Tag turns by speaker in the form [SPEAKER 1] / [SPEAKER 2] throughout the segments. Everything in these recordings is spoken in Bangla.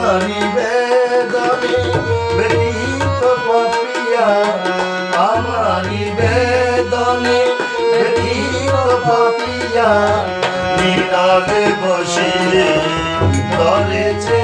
[SPEAKER 1] আমারি বেদনে ব্যতীত পাপিয়া। আমারি বেদনে ব্যতীত পাপিয়া। নীরবে বসিয়ে ধরেছে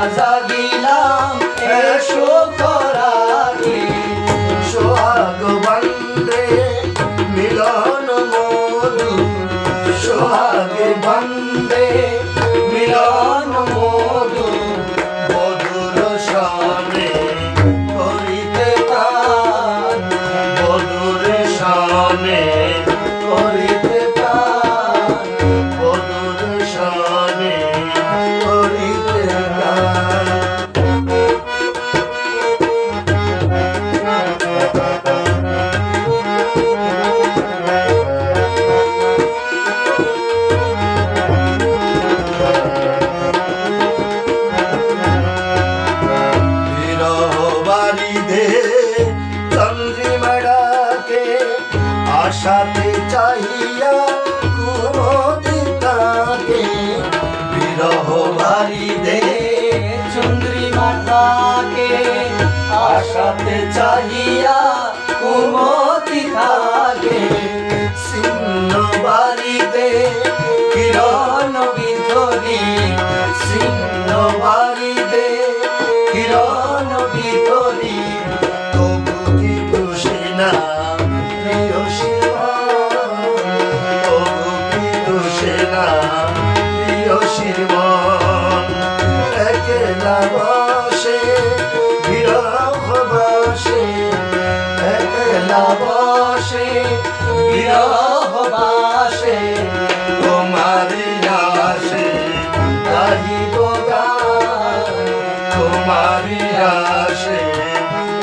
[SPEAKER 1] 가자 আশাতে চাহিয়া কুমদিতাকে বিরহ বাড়িতে
[SPEAKER 2] চন্দ্রিমাটাকে আশাতে চাহিয়া
[SPEAKER 1] তোমারি আসে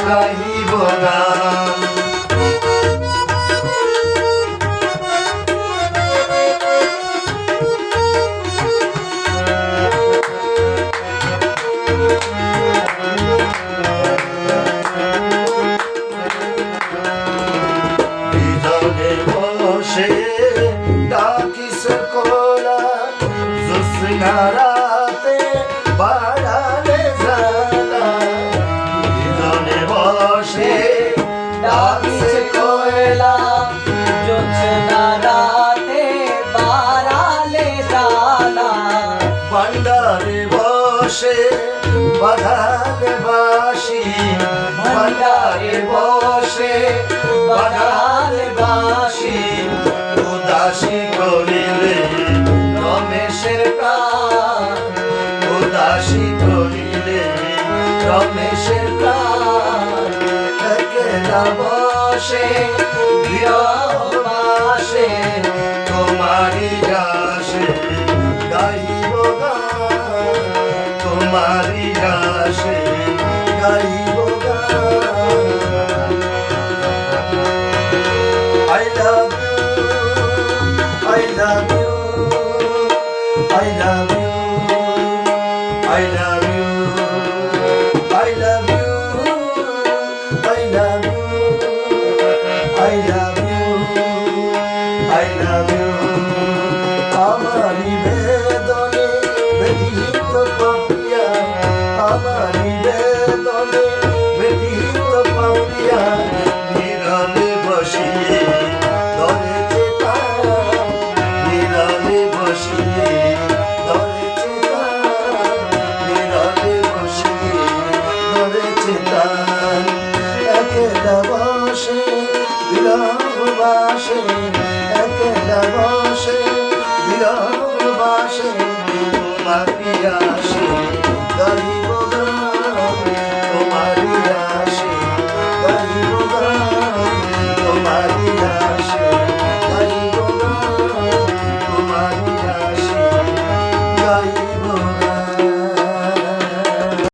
[SPEAKER 1] গাহিব গান ভান্ডারে বসে বাধালে বাসি। ভান্ডারে বসে বাধালে বাসি। উদাসী করিলে রমেশের প্রাণ। উদাসী করিলে রমেশের প্রাণ। বসে বিরহ তোমারি আসে গাইব গান I love you, I love you, I love you, I love you, I love you, I love you, I love you, I love বাসে একলা বসে বিরহ